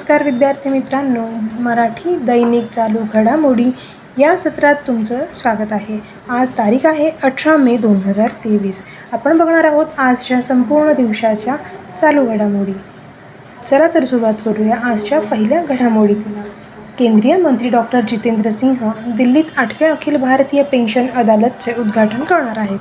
नमस्कार विद्यार्थी मित्रांनो मराठी दैनिक चालू घडामोडी या सत्रात तुमचं स्वागत आहे. आज तारीख आहे अठरा मे दोन हजार तेवीस. आपण बघणार आहोत आजच्या संपूर्ण दिवसाच्या चालू घडामोडी. चला तर सुरुवात करूया आजच्या पहिल्या घडामोडीला. केंद्रीय मंत्री डॉक्टर जितेंद्र सिंह दिल्लीत आठव्या अखिल भारतीय पेन्शन अदालतचे उद्घाटन करणार आहेत.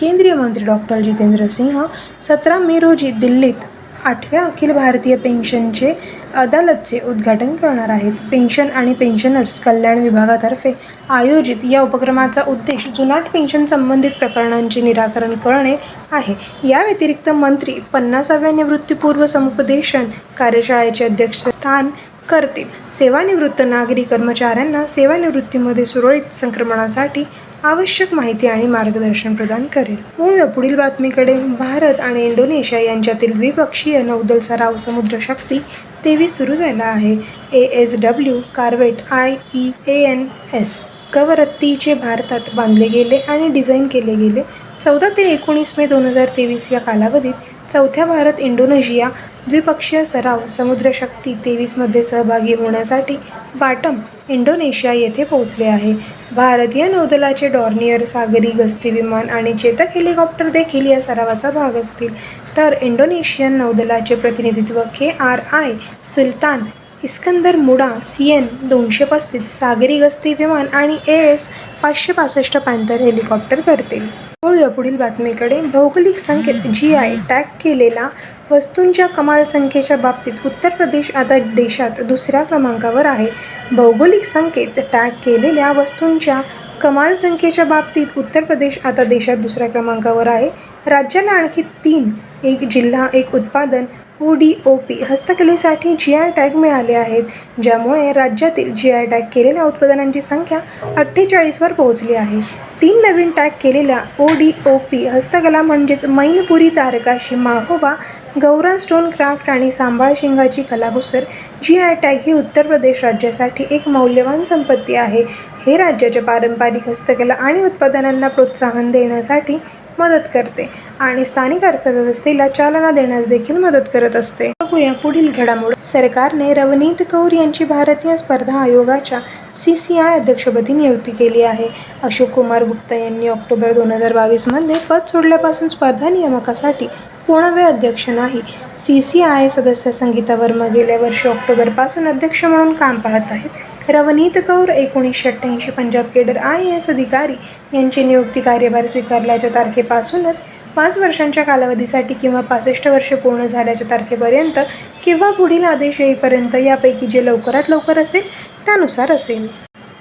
केंद्रीय मंत्री डॉक्टर जितेंद्र सिंह सतरा मे रोजी दिल्लीत आठव्या अखिल भारतीय पेन्शनचे अदालतचे उद्घाटन करणार आहेत. पेन्शन आणि पेन्शनर्स कल्याण विभागातर्फे आयोजित या उपक्रमाचा उद्देश जुनाट पेन्शन संबंधित प्रकरणांचे निराकरण करणे आहे. या व्यतिरिक्त मंत्री पन्नासाव्या निवृत्तीपूर्व समुपदेशन कार्यशाळेचे अध्यक्षस्थान करतील. सेवानिवृत्त नागरी कर्मचाऱ्यांना सेवानिवृत्तीमध्ये सुरळीत संक्रमणासाठी आवश्यक माहिती आणि मार्गदर्शन प्रदान करेल. वळूया पुढील बातमीकडे भारत आणि इंडोनेशिया यांच्यातील द्विपक्षीय नौदल सराव समुद्र शक्ती तेवीस सुरू झाला आहे. A S W corvette I E A N S कवरत्तीचे भारतात बांधले गेले आणि डिझाईन केले गेले. चौदा ते एकोणीस मे दोन हजार तेवीस या कालावधीत चौथ्या भारत इंडोनेशिया द्विपक्षीय सराव समुद्रशक्ती तेवीसमध्ये सहभागी होण्यासाठी बाटम इंडोनेशिया येथे पोहोचले आहे. भारतीय नौदलाचे डॉर्नियर सागरी गस्ती विमान आणि चेतक हेलिकॉप्टर देखील या सरावाचा भाग असतील. तर इंडोनेशियन नौदलाचे प्रतिनिधित्व K R I Sultan Iskandar Muda C N दोनशे पस्तीस सागरी गस्ती विमान आणि ए एस पाचशे पासष्ट पॅन्थर हेलिकॉप्टर करतील. वळूया पुढील बातमीकडे. भौगोलिक संकेत जी आय टॅग केलेला वस्तूंच्या कमाल संख्येच्या बाबतीत उत्तर प्रदेश आता देशात दुसऱ्या क्रमांकावर आहे. भौगोलिक संकेत टॅग केलेल्या वस्तूंच्या कमाल संख्येच्या बाबतीत उत्तर प्रदेश आता देशात दुसऱ्या क्रमांकावर आहे. राज्याला आणखी तीन एक जिल्हा एक उत्पादन ओ डी ओ पी हस्तकलेसाठी जी आय टॅग मिळाले आहेत ज्यामुळे राज्यातील जी आय टॅग केलेल्या उत्पादनांची संख्या अठ्ठेचाळीसवर पोहोचली आहे. तीन नवीन टॅग केलेल्या ओ डी ओ पी हस्तकला म्हणजेच मैनपुरी तारकाशी माहोबा गौरा स्टोन क्राफ्ट आणि सांबाळ शिंगाची कलाकुसर जी आय टॅग ही उत्तर प्रदेश राज्यासाठी एक मौल्यवान संपत्ती आहे. हे राज्याच्या पारंपरिक हस्तकला आणि उत्पादनांना प्रोत्साहन देण्यासाठी मदत करते आणि स्थानिक अर्थव्यवस्थेला चालना देण्यास देखील मदत करत असते. बघूया पुढील घडामोड. सरकारने रवनीत कौर यांची भारतीय स्पर्धा आयोगाच्या सी सी आय अध्यक्षपदी नियुक्ती केली आहे. अशोक कुमार गुप्ता यांनी ऑक्टोबर दोन हजार बावीसमध्ये पद सोडल्यापासून स्पर्धा नियामकासाठी पूर्णवेळ अध्यक्ष नाही? सी सी आय सदस्य संगीता वर्मा गेल्या वर्षी ऑक्टोबरपासून अध्यक्ष म्हणून काम पाहत आहेत. रवनीत कौर एकोणीसशे अठ्ठ्याऐंशी Punjab cadre I A S अधिकारी यांची नियुक्ती कार्यभार स्वीकारल्याच्या तारखेपासूनच पाच वर्षांच्या कालावधीसाठी किंवा पासष्ट वर्षे पूर्ण झाल्याच्या तारखेपर्यंत किंवा पुढील आदेश येईपर्यंत यापैकी जे लवकरात लवकर असेल त्यानुसार असेल.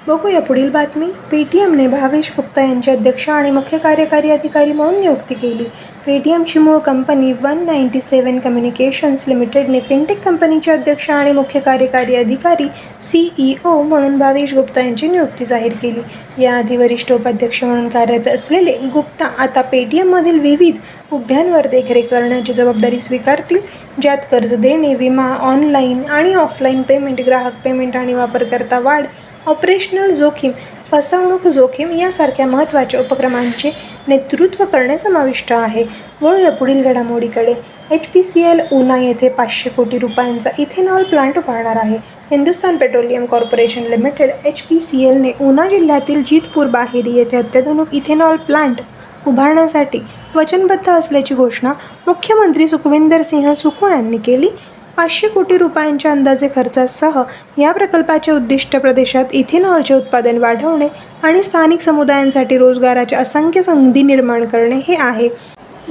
बघूया पुढील बातमी. पेटीएमने टी एमने भावेश गुप्ता यांची अध्यक्ष आणि मुख्य कार्यकारी अधिकारी म्हणून नियुक्ती केली. पेटीएमची टी एमची मूळ कंपनी वन नाईन्टी सेवन कम्युनिकेशन्स लिमिटेडने फिनटेक कंपनीचे अध्यक्ष आणि मुख्य कार्यकारी अधिकारी सी ई ओ म्हणून भावेश गुप्ता यांची नियुक्ती जाहीर केली. याआधी वरिष्ठ उपाध्यक्ष म्हणून कार्यरत असलेले गुप्ता आता पेटीएममधील विविध उभ्यांवर देखरेख करण्याची जबाबदारी स्वीकारतील. ज्यात कर्ज देणे विमा ऑनलाईन आणि ऑफलाईन पेमेंट ग्राहक पेमेंट आणि वापरकर्ता वाढ ऑपरेशनल जोखीम फसवणूक जोखीम यासारख्या महत्त्वाच्या उपक्रमांचे नेतृत्व करणे समाविष्ट आहे. वळूया पुढील घडामोडीकडे. H P C L Una येथे पाचशे कोटी रुपयांचा इथेनॉल प्लांट उभारणार आहे. Hindustan Petroleum Corporation Limited H P C एलने Una जिल्ह्यातील जीतपूर बाहेरी येथे अत्याधुनिक इथेनॉल प्लांट उभारण्यासाठी वचनबद्ध असल्याची घोषणा मुख्यमंत्री सुखविंदर सिंह सुखो यांनी केली. पाचशे कोटी रुपयांच्या अंदाजे खर्चासह या प्रकल्पाचे उद्दिष्ट प्रदेशात इथेनॉलचे उत्पादन वाढवणे आणि स्थानिक समुदायांसाठी रोजगाराच्या असंख्य संधी निर्माण करणे हे आहे.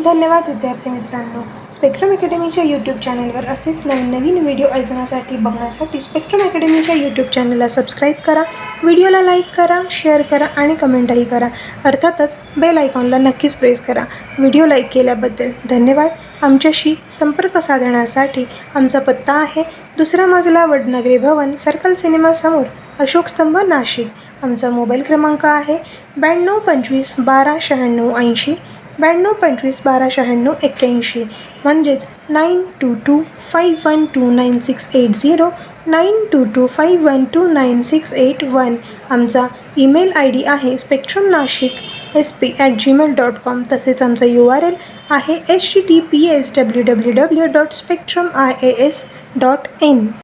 धन्यवाद विद्यार्थी मित्रांनो. स्पेक्ट्रम अकॅडमीच्या यूट्यूब चॅनलवर असेच नवीन नवीन व्हिडिओ ऐकण्यासाठी बघण्यासाठी स्पेक्ट्रम अकॅडमीच्या यूट्यूब चॅनलला सबस्क्राईब करा. व्हिडिओला लाईक करा शेअर करा आणि कमेंटही करा. अर्थातच बेल आयकॉनला नक्कीच प्रेस करा. व्हिडिओ लाईक केल्याबद्दल धन्यवाद. आमच्याशी संपर्क साधण्यासाठी आमचा पत्ता आहे दुसरा मजला वडनगरी भवन सर्कल सिनेमासमोर अशोक स्तंभ नाशिक. आमचा मोबाईल क्रमांक आहे ब्याण्णव पंचवीस बारा शहाण्णव ऐंशी. ब्याण्णव पंचवीस बारा शहाण्णव एक्क्याऐंशी. म्हणजेच nine two two five one two nine six eight zero nine two two five one two nine six eight one आमचा ईमेल आय डी आहे Spectrum Nashik S P at Gmail dot com तसेच आमचा U R L आहे H T T P S W W W dot Spectrum I A S dot in